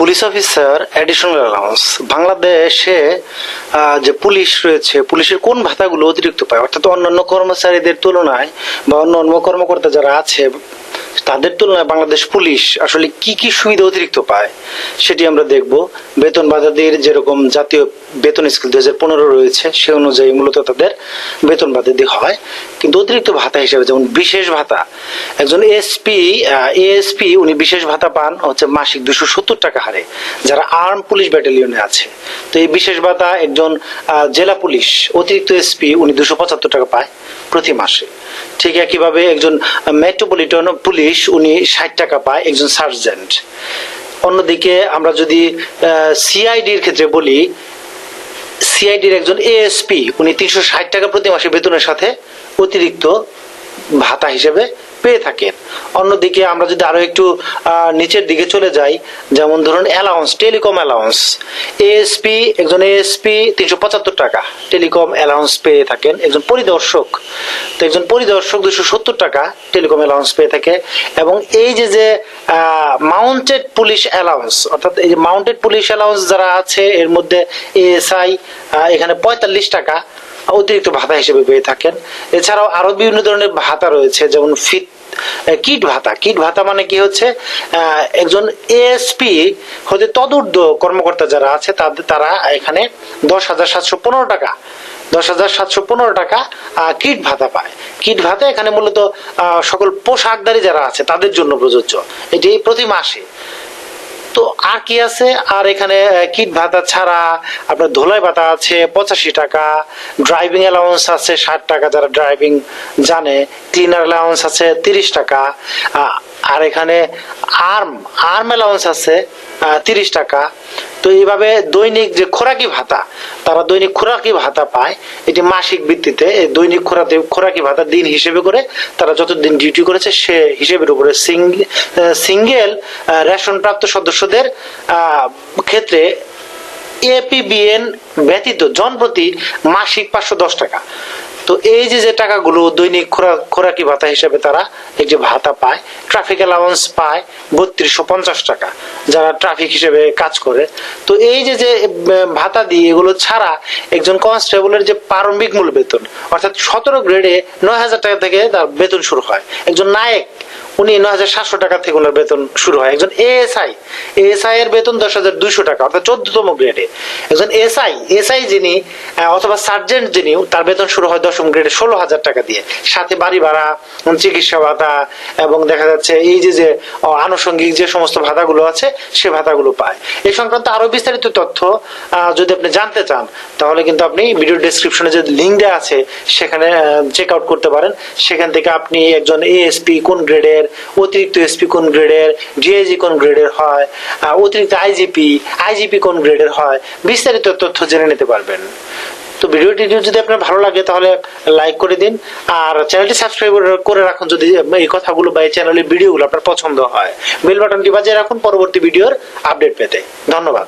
Police officer additional allowance বাংলাদেশে যে police রয়েছে, পুলিশের কোন ভাতাগুলো অতিরিক্ত পায়? অর্থাৎ অন্যান্য কর্মচারীদের তুলনায় বা অন্য অন্য কর্মকর্তা যারা আছে তাদের তুলনায় বাংলাদেশ পুলিশ আসলে কি কি সুবিধা অতিরিক্ত পায়, সেটি আমরা দেখব। বেতন বাধাদের যেরকম জাতীয় বেতন স্কেল দুই হাজার পনেরো রয়েছে, সে অনুযায়ী মূলত তাদের বেতন বাধাদি হয়। কিন্তু অতিরিক্ত ভাতা হিসেবে, যেমন বিশেষ ভাতা, একজন এসপি এএসপি, উনি বিশেষ ভাতা পান, হচ্ছে মাসিক দুশো সত্তর টাকা হারে, যারা আর্ম পুলিশ ব্যাটালিয়নে আছে। তো এই বিশেষ ভাতা একজন জেলা পুলিশ, অতিরিক্ত এসপি, উনি দুশো পঁচাত্তর টাকা পায় প্রতি মাসে। ঠিক একইভাবে একজন মেট্রোপলিটন পুলিশ, উনি ষাট টাকা পায় একজন সার্জেন্ট। অন্যদিকে আমরা যদি সিআইডির ক্ষেত্রে বলি, সিআইডির একজন এএসপি, উনি তিনশো ষাট টাকা প্রতি মাসে বেতনের সাথে অতিরিক্ত ভাতা হিসেবে পেয়ে থাকেন অন্যদিকে আমরা যদি আরও একটু নিচের দিকে চলে যাই, যেমন ধরুন অ্যালাউন্স টেলিকম অ্যালাউন্স এএসপি একজন এএসপি তিনশো পঁচাত্তর টাকা। টেলিকম অ্যালাউন্স পেয়ে থাকেন একজন পরিদর্শক। তো একজন পরিদর্শক দুশো সত্তর টাকা টেলিকম অ্যালাউন্স পেয়ে থাকে। এবং এই যে যে মাউন্টেড পুলিশ অ্যালাউন্স অর্থাৎ এই যে মাউন্টেড পুলিশ অ্যালাউন্স যারা আছে, এর মধ্যে এএসআই এখানে পঁয়তাল্লিশ টাকা। অতিরিক্ত ভাতা হিসেবে পেয়ে থাকেন। এছাড়াও আরও বিভিন্ন ধরনের ভাতা রয়েছে, যেমন ফিট কিট ভাতা। কিট ভাতা মানে কি হচ্ছে? একজন এএসপি হতে তদূর্ধ্ব কর্মকর্তা যারা আছে তাদের তারা এখানে দশ হাজার সাতশো পনেরো টাকা, দশ হাজার সাতশো পনেরো টাকা কিট ভাতা পায়। কিট ভাতা এখানে মূলত সকল পোশাকদারি যারা আছে, তাদের জন্য প্রযোজ্য। এটি প্রতি মাসে। তো আর কি আছে? আর এখানে কিট ভাতা ছাড়া আপনার ধোলাই ভাতা আছে পঁচাশি টাকা ড্রাইভিং অ্যালাউন্স আছে ষাট টাকা, যারা ড্রাইভিং জানে ক্লিনার অ্যালাউন্স আছে তিরিশ টাকা আর এখানে আর্ম আর্ম অ্যালাউন্স আছে তিরিশ টাকা। তো এইভাবে দৈনিক যে খোরাকি ভাতা, তারা দৈনিক খোরাকি ভাতা পায় এটি মাসিক ভিত্তিতে দৈনিক খোরাতে খোরাকি ভাতা দিন হিসেবে করে তারা যতদিন ডিউটি করেছে, সে হিসেবের উপরে সিঙ্গেল রেশন প্রাপ্ত সদস্যদের ক্ষেত্রে এপিবিএন ব্যতীত জনপ্রতি মাসিক পাঁচশো দশ টাকা। তো এই যে যে টাকাগুলো দৈনিক খোরাক ভাতা হিসেবে তারা যে ভাতা পায়, ট্রাফিক অ্যালাউন্স পায় বত্রিশশো পঞ্চাশ টাকা, যারা ট্রাফিক হিসেবে কাজ করে। তো এই যে যে ভাতা দিয়ে এগুলো ছাড়া একজন কনস্টেবলের যে প্রারম্ভিক মূল বেতন, অর্থাৎ সতেরো গ্রেডে নয় হাজার টাকা থেকে তার বেতন শুরু হয়। একজন নায়ক উনি নয় হাজার সাতশো টাকা থেকে ওনার বেতন শুরু হয়। একজন এএসআই এএসআই এর বেতন দশ হাজার দুইশো টাকা, অর্থাৎ চোদ্দতম গ্রেডে একজন এসআই এসআই যিনি অথবা সার্জেন্ট যিনি, তার বেতন শুরু হয় দশম গ্রেডে ষোলো হাজার টাকা দিয়ে। সাথে বাড়ি ভাড়া, চিকিৎসা ভাতা, এবং দেখা যাচ্ছে এই যে যে আনুষঙ্গিক যে সমস্ত ভাতাগুলো আছে, সে ভাতাগুলো পায়। এই সংক্রান্ত আরও বিস্তারিত তথ্য যদি আপনি জানতে চান, তাহলে কিন্তু আপনি ভিডিও ডেসক্রিপশনে যে লিঙ্ক দেওয়া আছে, সেখানে চেক আউট করতে পারেন। সেখান থেকে আপনি একজন এএসপি কোন গ্রেডের অতিরিক্ত এসপি কোন গ্রেডের ডিআইজি কোন গ্রেডের হয় অতিরিক্ত আইজিপি আইজিপি কোন গ্রেডের হয়, বিস্তারিত তথ্য জেনে নিতে পারবেন। তো ভিডিওটি যদি আপনার ভালো লাগে তাহলে লাইক করে দিন, আর চ্যানেলটি সাবস্ক্রাইব করে রাখুন যদি এই কথাগুলো বা এই চ্যানেলের ভিডিওগুলো আপনার পছন্দ হয়। বেল বাটনটি বাজিয়ে রাখুন পরবর্তী ভিডিওর আপডেট পেতে। ধন্যবাদ।